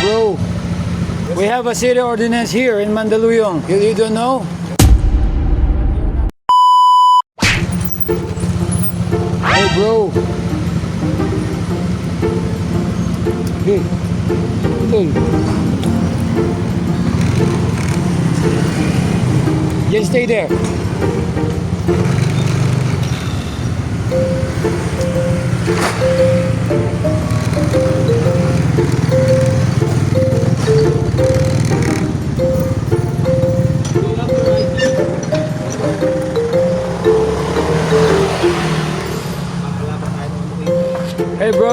bro. We have a city ordinance here in Mandaluyong. You, you don't know? Hey, bro. Hey. Hey. Just stay there. Hey,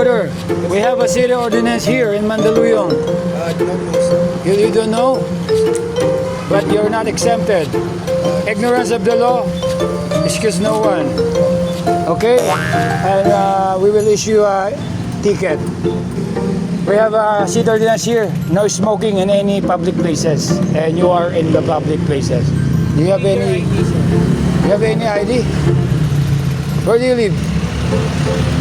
brother. We have a city ordinance here in Mandaluyong. Do. You, you don't know? But you're not exempted. Ignorance of the law excuse no one. Okay? And uh, we will issue a ticket. We have a city ordinance here. No smoking in any public places. And you are in the public places. Do you have any... You have any ID? Where do you live?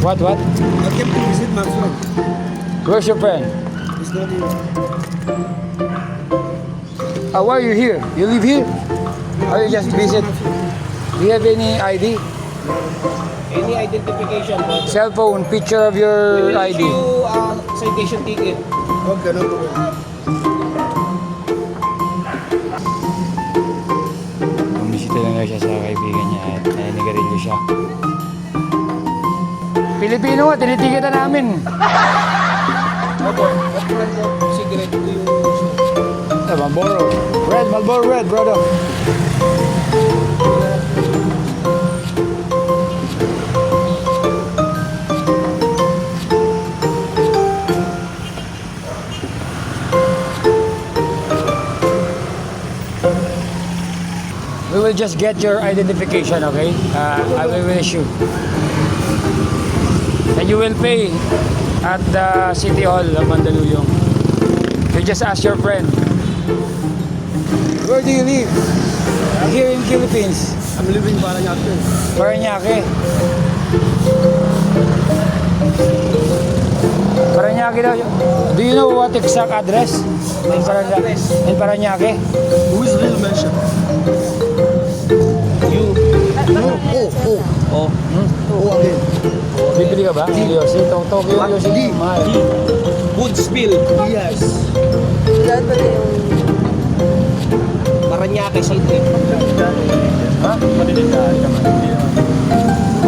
What, what? I came to visit my friend. Where's your friend? He's not here. Uh, why are you here? You live here? Or you just visit? Do you have any ID? Any identification, but Cell phone, picture of your we will ID. issue a citation ticket. Okay, no problem. Bumisita lang daw siya sa kaibigan niya at naninigarilyo siya. Pilipino nga, tinitikitan namin. Opo, cigarette do you smoke? Ah, Marlboro. Red, Marlboro Red, brother. We will just get your identification, okay? Uh, I will issue. And you will pay at the City Hall of Mandaluyong. You just ask your friend. Where do you live? Here in Philippines. I'm living in Paranaque. Paranaque. Paranaque daw. Do you know what exact address? In Paranaque. In Paranaque? Who is real mention? You. No. Oh, oh. Oh. Oh, again. Bibili ka ba? Yosi. Tok- Tokyo Yosi. Mahal. Woodsville. Yes. Paranaque City. Ha?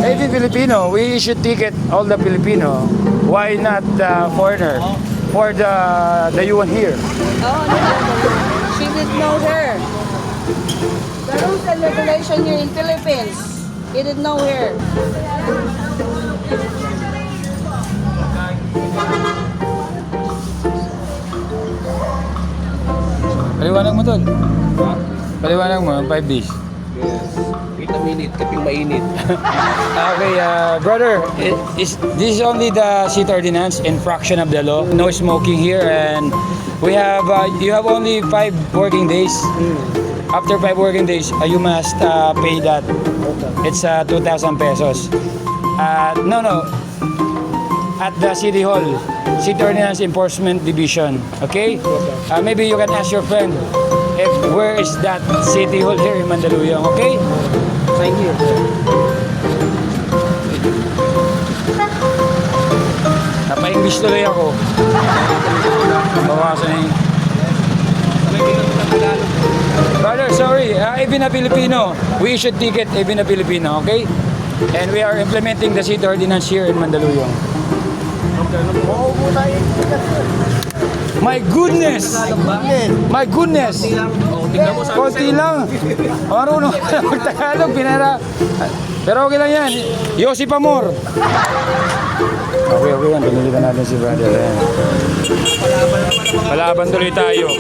Every Filipino, we issue ticket, all the Filipino. Why not the foreigner? For the the you one here. Oh, no, she didn't know her. The rules and regulation here in Philippines. He didn't know her. Paliwanag mo tol. Paliwanag mo, 5 days. Yes. Wait a minute, kaping mainit. Okay, uh, brother, is this is only the seat ordinance infraction of the law. No smoking here, and we have uh, you have only five working days. After five working days, uh, you must uh, pay that. It's uh, 2,000 pesos. Uh, no, no. At the city hall, city ordinance enforcement division. Okay. Uh, maybe you can ask your friend if where is that city hall here in Mandaluyong. Okay. Sign here. Napa-English tuloy ako. Bawasan na yung... Brother, sorry. Uh, even a Filipino. We issued ticket even a Filipino, okay? And we are implementing the seed ordinance here in Mandaluyong. My goodness! My goodness! Konti lang. Marunong ka lang mag-Tagalog, pinera. Pero okay lang yan. Yossi Pamor. Okay, okay yan. Pinilitan natin si brother. Ayan. Palaban tuloy tayo.